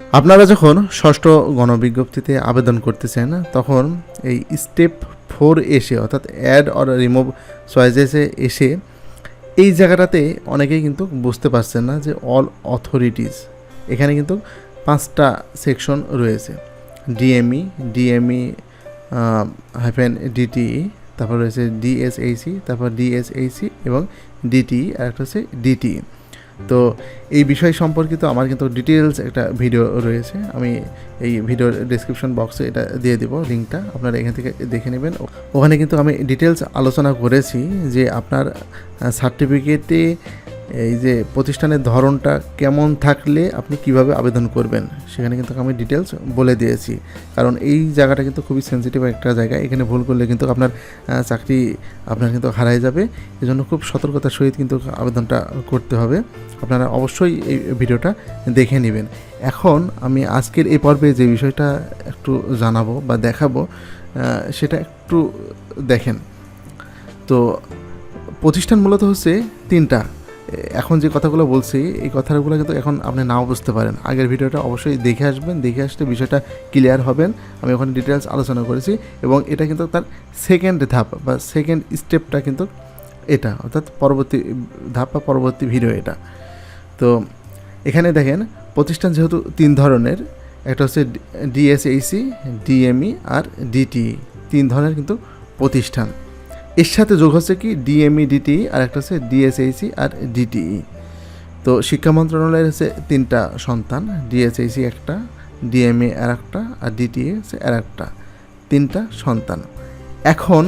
আপনারা যখন ষষ্ঠ গণবিজ্ঞপ্তিতে আবেদন করতেছেন, তখন এই স্টেপ ফোর এসে, অর্থাৎ অ্যাড অর রিমুভ চয়েসেসে এসে, এই জায়গাটাতে অনেকেই কিন্তু বুঝতে পারছেন না যে অল অথরিটিস এখানে কিন্তু পাঁচটা সেকশন রয়েছে। ডিএমই ডিএমই হাইফেন ডিটিই তারপর রয়েছে ডিএসএইসি তারপর ডিএসএইসি এবং ডিটিই আর একটা হচ্ছে ডিটিই তো এই বিষয় সম্পর্কিত আমার কিন্তু ডিটেলস একটা ভিডিও রয়েছে। আমি এই ভিডিওর ডিসক্রিপশন বক্সে এটা দিয়ে দিব লিঙ্কটা আপনারা এখান থেকে দেখে নেবেন। ওখানে কিন্তু আমি ডিটেলস আলোচনা করেছি যে আপনার সার্টিফিকেটে এই যে প্রতিষ্ঠানের ধরনটা কেমন থাকলে আপনি কীভাবে আবেদন করবেন, সেখানে কিন্তু আমি ডিটেলস বলে দিয়েছি। কারণ এই জায়গাটা কিন্তু খুবই সেন্সিটিভ একটা জায়গা, এখানে ভুল করলে কিন্তু আপনার চাকরি আপনার কিন্তু হারাই যাবে। এজন্য খুব সতর্কতার সহিত কিন্তু আবেদনটা করতে হবে। আপনারা অবশ্যই এই ভিডিওটা দেখে নেবেন। এখন আমি আজকের এই পর্বে যে বিষয়টা একটু জানাব বা দেখাবো সেটা একটু দেখেন। তো প্রতিষ্ঠান মূলত হচ্ছে তিনটা এখন যে কথাগুলো বলছি, এই কথাগুলো কিন্তু এখন আপনি নাও বুঝতে পারেন। আগের ভিডিওটা অবশ্যই দেখে আসবেন, দেখে আসলে বিষয়টা ক্লিয়ার হবেন। আমি ওখানে ডিটেলস আলোচনা করেছি এবং এটা কিন্তু তার সেকেন্ড ধাপ বা সেকেন্ড স্টেপটা কিন্তু এটা, অর্থাৎ পরবর্তী ধাপ বা পরবর্তী ভিডিও এটা। তো এখানে দেখেন, প্রতিষ্ঠান যেহেতু তিন ধরনের, একটা হচ্ছে ডিএসএইসি ডিএমই আর ডিটি তিন ধরনের কিন্তু প্রতিষ্ঠান। এর সাথে যোগ হচ্ছে কি? ডিএমই ডিটিই আর একটা হচ্ছে ডিএসএইসি আর ডিটিই তো শিক্ষা মন্ত্রণালয়ের হচ্ছে তিনটা সন্তান ডিএসএইসি একটা ডিএমএ আর একটা, আর ডিটিএ হচ্ছে আর একটা। তিনটা সন্তান। এখন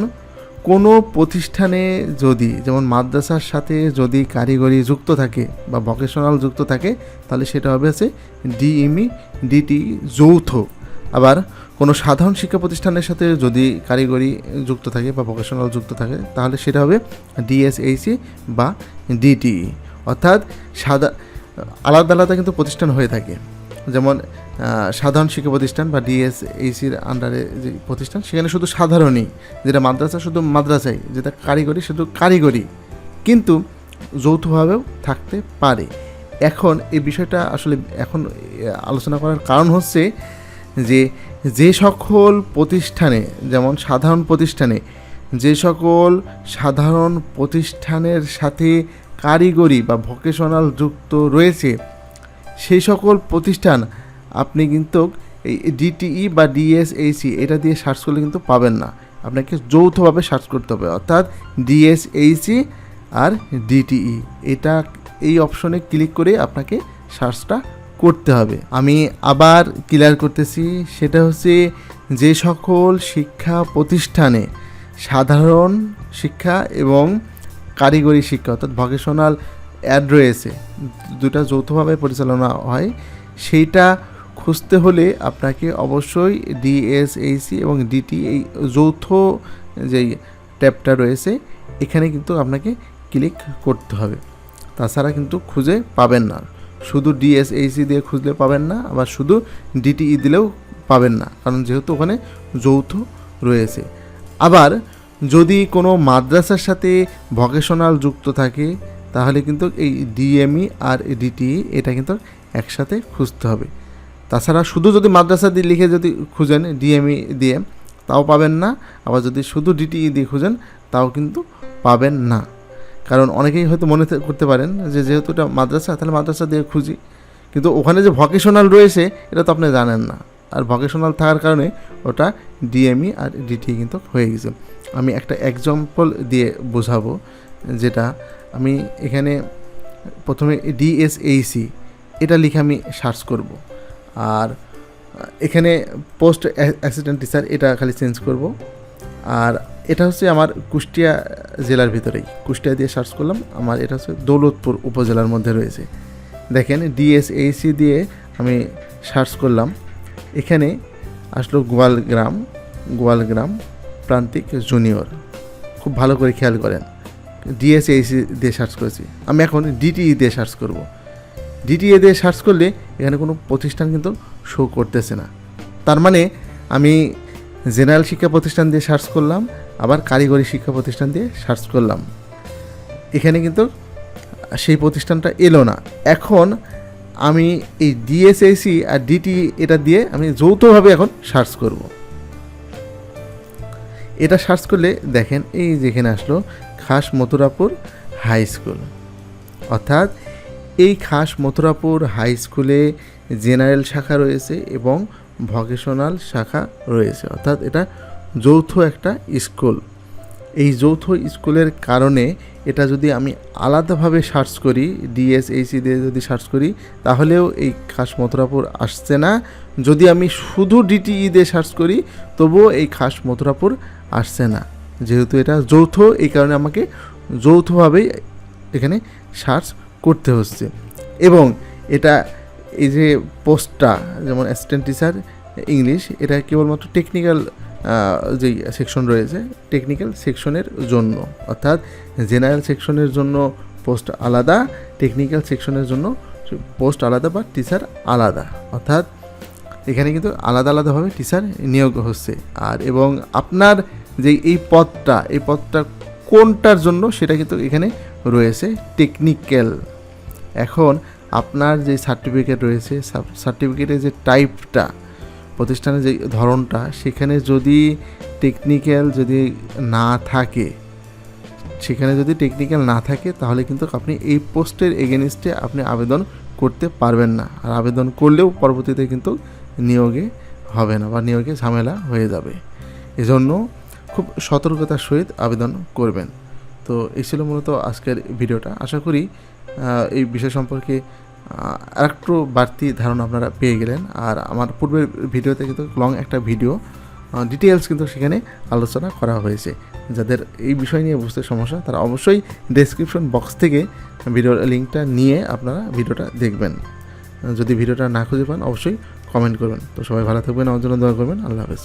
কোনো প্রতিষ্ঠানে যদি, যেমন মাদ্রাসার সাথে যদি কারিগরি যুক্ত থাকে বা ভকেশনাল যুক্ত থাকে, তাহলে সেটা হবে হচ্ছে ডিএমই ডিটি যৌথ। আবার কোনো সাধারণ শিক্ষা প্রতিষ্ঠানের সাথে যদি কারিগরি যুক্ত থাকে বা ভকেশনাল যুক্ত থাকে, তাহলে সেটা হবে ডিএসএইসি বা ডিটিই অর্থাৎ সাদা, আলাদা আলাদা কিন্তু প্রতিষ্ঠান হয়ে থাকে। যেমন সাধারণ শিক্ষা প্রতিষ্ঠান বা ডিএসএইসির আন্ডারে যে প্রতিষ্ঠান, সেখানে শুধু সাধারণই, যেটা মাদ্রাসা শুধু মাদ্রাসাই, যেটা কারিগরি শুধু কারিগরি। কিন্তু যৌথভাবেও থাকতে পারে। এখন এই বিষয়টা আসলে এখন আলোচনা করার কারণ হচ্ছে যে যে সকল প্রতিষ্ঠানে, যেমন সাধারণ প্রতিষ্ঠানে, যে সকল সাধারণ প্রতিষ্ঠানের সাথে কারিগরি বা ভোকেশনাল যুক্ত রয়েছে সেই সকল প্রতিষ্ঠান আপনি কিন্তু এই ডিটিই বা ডিএসএইসি এটা দিয়ে সার্চ করলে কিন্তু পাবেন না। আপনাকে যৌথভাবে সার্চ করতে হবে, অর্থাৎ ডিএসএইসি আর ডিটিই। এটা এই অপশনে ক্লিক করে আপনাকে সার্চটা করতে হবে। আমি আবার ক্লিয়ার করতেছি, সেটা হচ্ছে যে সকল শিক্ষা প্রতিষ্ঠানে সাধারণ শিক্ষা এবং কারিগরি শিক্ষা, অর্থাৎ ভকেশনাল অ্যাড রয়েছে দুটা যৌথভাবে পরিচালনা হয়, সেইটা খুঁজতে হলে আপনাকে অবশ্যই ডিএসএইসি এবং ডিটি এই যৌথ যেই ট্যাবটা রয়েছে, এখানে কিন্তু আপনাকে ক্লিক করতে হবে। তাছাড়া কিন্তু খুঁজে পাবেন না। শুধু ডিএসএইসি দিয়ে খুঁজলে পাবেন না, আবার শুধু ডিটিই দিলেও পাবেন না, কারণ যেহেতু ওখানে যৌথ রয়েছে। আবার যদি কোনো মাদ্রাসার সাথে ভকেশনাল যুক্ত থাকে, তাহলে কিন্তু এই ডিএমই আর ডিটিই এটা কিন্তু একসাথে খুঁজতে হবে। তাছাড়া শুধু যদি মাদ্রাসা দিয়ে লিখে যদি খুঁজেন ডিএমই দিয়ে, তাও পাবেন না, আবার যদি শুধু ডিটিই দিয়ে খুঁজেন, তাও কিন্তু পাবেন না। কারণ অনেকেই হয়তো মনে করতে পারেন যে যেহেতু এটা মাদ্রাসা, তাহলে মাদ্রাসা দিয়ে খুঁজি। কিন্তু ওখানে যে ভকেশনাল রয়েছে, এটা তো আপনি জানেন না। আর ভকেশনাল থাকার কারণে ওটা ডিএমই আর ডিটি কিন্তু হয়ে গেছে। আমি একটা এক্সাম্পল দিয়ে বোঝাবো, যেটা আমি এখানে প্রথমে ডিএসএইসি এটা লিখে আমি সার্চ করব। আর এখানে পোস্ট অ্যাসিস্ট্যান্ট টিচার এটা খালি চেঞ্জ করব। আর এটা হচ্ছে আমার কুষ্টিয়া জেলার ভিতরেই। কুষ্টিয়া দিয়ে সার্চ করলাম, আমার এটা হচ্ছে দৌলতপুর উপজেলার মধ্যে রয়েছে। দেখেন ডিএসএইসি দিয়ে আমি সার্চ করলাম। এখানে আসলো গোয়ালগ্রাম গোয়ালগ্রাম প্রান্তিক জুনিয়র খুব ভালো করে খেয়াল করেন। ডিএসএইসি দিয়ে সার্চ করেছি। আমি এখন ডিটিই দিয়ে সার্চ করব। ডিটিএ দিয়ে সার্চ করলে এখানে কোনো প্রতিষ্ঠান কিন্তু শো করতেছে না। তার মানে আমি জেনারেল শিক্ষা প্রতিষ্ঠান দিয়ে সার্চ করলাম আবার কারিগরি শিক্ষা প্রতিষ্ঠান দিয়ে সার্চ করলাম। এখানে কিন্তু সেই প্রতিষ্ঠানটা এলো না। এখন আমি এই ডিএসএসি আর ডিটি এটা দিয়ে আমি যৌথভাবে এখন সার্চ করব। এটা সার্চ করলে দেখেন এই যেখানে আসলো খাস মথুরাপুর হাই স্কুল। অর্থাৎ এই খাস মথুরাপুর হাই স্কুলে জেনারেল শাখা রয়েছে এবং ভকেশনাল শাখা রয়েছে। অর্থাৎ এটা যৌথ একটা স্কুল। এই যৌথ স্কুলের কারণে এটা যদি আমি আলাদাভাবে সার্চ করি ডিএসএইসি দিয়ে যদি সার্চ করি, তাহলেও এই খাস মথুরাপুর আসছে না। যদি আমি শুধু ডিটিই দিয়ে সার্চ করি, তবুও এই খাস মথুরাপুর আসছে না। যেহেতু এটা যৌথ, এই কারণে আমাকে যৌথভাবেই এখানে সার্চ করতে হচ্ছে। এবং এটা এই যে পোস্টটা, যেমন অ্যাসিস্ট্যান্ট টিচার ইংলিশ এটা কেবলমাত্র টেকনিক্যাল যেই সেকশন রয়েছে টেকনিক্যাল সেকশনের জন্য। অর্থাৎ জেনারেল সেকশনের জন্য পোস্ট আলাদা টেকনিক্যাল সেকশনের জন্য পোস্ট আলাদা বা টিচার আলাদা। অর্থাৎ এখানে কিন্তু আলাদা আলাদাভাবে টিচার নিয়োগ হচ্ছে। আর এবং আপনার যে এই পদটা এই পদটা কোনটার জন্য সেটা কিন্তু এখানে রয়েছে টেকনিক্যাল এখন আপনার যে সার্টিফিকেট রয়েছে সার্টিফিকেটের যে টাইপটা প্রতিষ্ঠানের যে ধরনটা, সেখানে যদি টেকনিক্যাল যদি না থাকে, সেখানে যদি টেকনিক্যাল না থাকে, তাহলে কিন্তু আপনি এই পোস্টের এগেনস্টে আপনি আবেদন করতে পারবেন না। আর আবেদন করলেও পরবর্তীতে কিন্তু নিয়োগে হবে না বা নিয়োগে ঝামেলা হয়ে যাবে। এজন্য খুব সতর্কতার সহিত আবেদন করবেন। তো এই ছিল মূলত আজকের ভিডিওটা। আশা করি এই বিষয় সম্পর্কে আর একটু বাড়তি ধারণা আপনারা পেয়ে গেলেন। আর আমার পূর্বের ভিডিওতে কিন্তু লং একটা ভিডিও ডিটেলস কিন্তু সেখানে আলোচনা করা হয়েছে। যাদের এই বিষয় নিয়ে বুঝতে সমস্যা, তারা অবশ্যই ডেসক্রিপশন বক্স থেকে ভিডিওর লিঙ্কটা নিয়ে আপনারা ভিডিওটা দেখবেন। যদি ভিডিওটা না খুঁজে পান, অবশ্যই কমেন্ট করবেন। তো সবাই ভালো থাকবেন, আমার জন্য দোয়া করবেন। আল্লাহ হাফেজ।